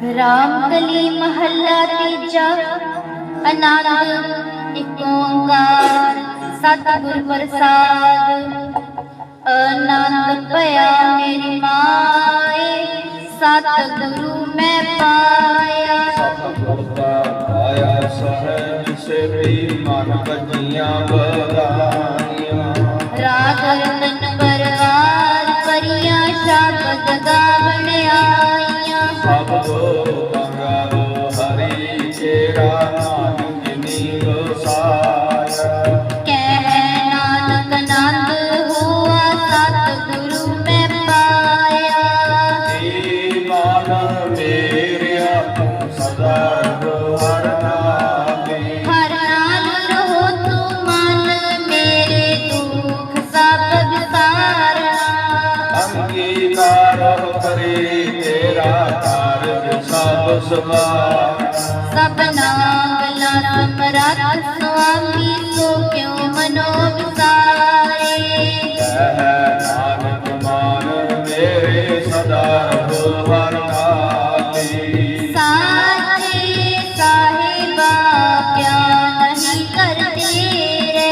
ਰਾਮ ਕਲੀ ਮਹੱਲਾ ਤੀਜਾ ਆਨੰਦ ਇੱਕ ਓੰਕਾਰ ਸਤਿਗੁਰ ਪ੍ਰਸਾਦ। ਆਨੰਦ ਭਇਆ ਮੇਰੀ ਮਾਏ ਸਤਿਗੁਰੂ ਮੈਂ ਪਾਇਆ। ਸਤਿਗੁਰ ਦਾ ਆਇਆ ਸਹਿਜ ਸੇਵੀ ਮਨ ਭਜੀਆਂ ਬਦਾਈਆਂ ਰਾਗ ਸਭ ਕੋ ਕੰਗਾਰੋ ਹਰੀ ਕੇਰਾ ਨਾਮ ਜਿਨੀ ਵਸਾਇਆ ਕਹਿ ਨਾਨਕ ਨੰਦ ਹੋਆ ਸਤਿਗੁਰੂ ਮੈਂ ਪਾਇਆ। ਏ ਮਨ ਮੇਰਿਆ ਤੂੰ ਸਦਾ ਸਭ ਸਵਾਰ ਸਭਨਾ ਗਲਾ ਸਮਰੱਥ ਸੁਆਮੀ ਸੋ ਕਿਉ ਮਨੋ ਵਿਸਾਰੇ ਨਾਨਕ ਮਾਨ ਮੇਰੇ ਸਦਾ ਰਹੋ ਹਰ ਨਾਮੇ ਸਾਚੇ ਸਾਹਿਬਾ ਕਿਆ ਨਹੀਂ ਕਰਤੇ ਰੇ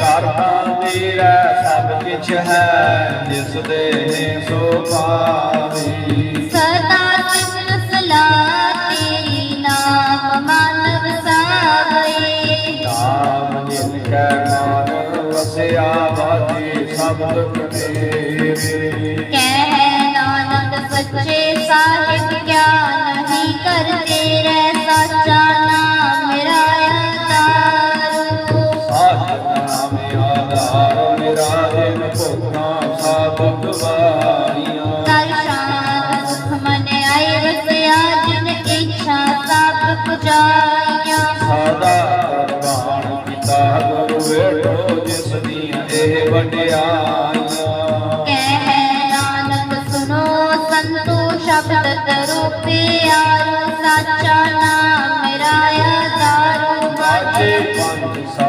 ਕਰਤਾ ਤੇਰਾ ਸਭ ਕਿਛ ਹੈ ਜਿਸ ਦੇ ਸੋ ਪਾਵੀ। ਕੈ ਮਨ ਵਸਿਆ ਬਾਜੀ ਸਭ ਦੁਖ ਕਹਿ ਨਾਨਕ ਸੱਚੇ ਸਾਹਿਬ ਕਿਆ ਨਹੀਂ ਕਰਤੇ ਰੇ ਸਾਚਾ ਨਾਮ ਮੇਰਾ ਆਧਾਰ ਸਾਧ ਨਾਮ ਆਧਾਰ ਮੇਰਾ ਜਿਨ ਭੁਖਾਂ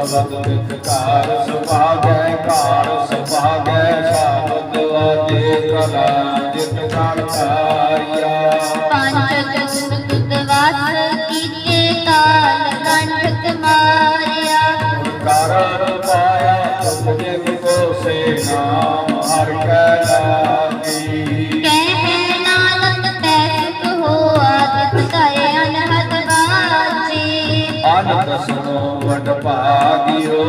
ਸ਼ਬਦ ਵਿਕਾਰ ਸੁਭਾਗੈ ਕਾਰ ਸੁਭਾਗੈ ਸ਼ਬਦ ਵਾਜੇ ਕਲਾ ਜਿਤ ਗਣ ਧਾਰਿਆ ਪੰਜ ਜੁਗ ਬਾਜੀ ਅਨੰਦ ਸੁਨੋ ਵਡ ਭਾਗਿਓ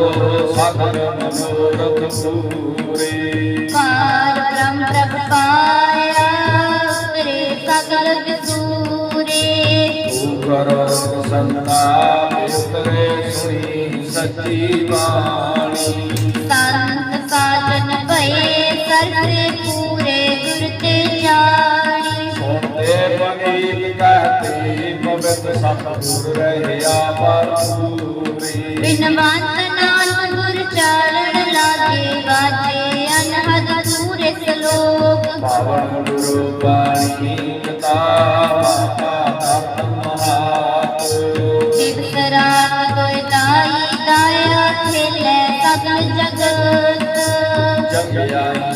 ਸਗਲ ਮਨੋਰਥ ਪੂਰੇ। ਪਾਰ ਬ੍ਰਹਮ ਪ੍ਰਭ ਪਾਇਆ ਉਤਰੇ ਸਗਲ ਵਿਸੂਰੇ। ਉਪਰ ਸੰਤਾਪ ਉਤਰੇ ਸੁਣੀ ਸੱਚੀ ਬਾਣੀ। ਸੰਤ ਸਾਜਨ ਭਏ ਸਰਸੇ ਪੂਰੇ ਗੁਰ ਤੇ ਜਾਣੀ। ਸੁਣਦੇ ਬਨੀਤ ਕਹਤੇ ਪਵਿੱਤ ਸਤਿਗੁਰ ਰਹਿਆ ਪਰਪੂਰੀ ਬਿਨਵੰਤ ਨਾਮ ਗੁਰ ਚਰਨ ਲਾਗੇ ਵਾਜੇ ਅਨਹਦ ਪੂਰੇ ਸਲੋਕ ਪਾਵਨ ਗੁਰੂ ਬਾਣੀ ਕਿਤਾਬ ਤਪ ਮਹਾਤ ਦਿਵਸ ਰਾਤ ਦਾਈ ਦਾਇਆ ਖੇਲੇ ਸਗਲ ਜਗਤ ਜਗ ਆਇਆ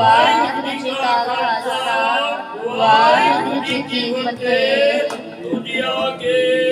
ਵਾਹਿਗੁਰੂ ਜੀ ਕਾ ਖਾਲਸਾ ਵਾਹਿਗੁਰੂ ਜੀ ਕੀ ਫਤਿਹ। ਦੁਨੀਆ ਕੇ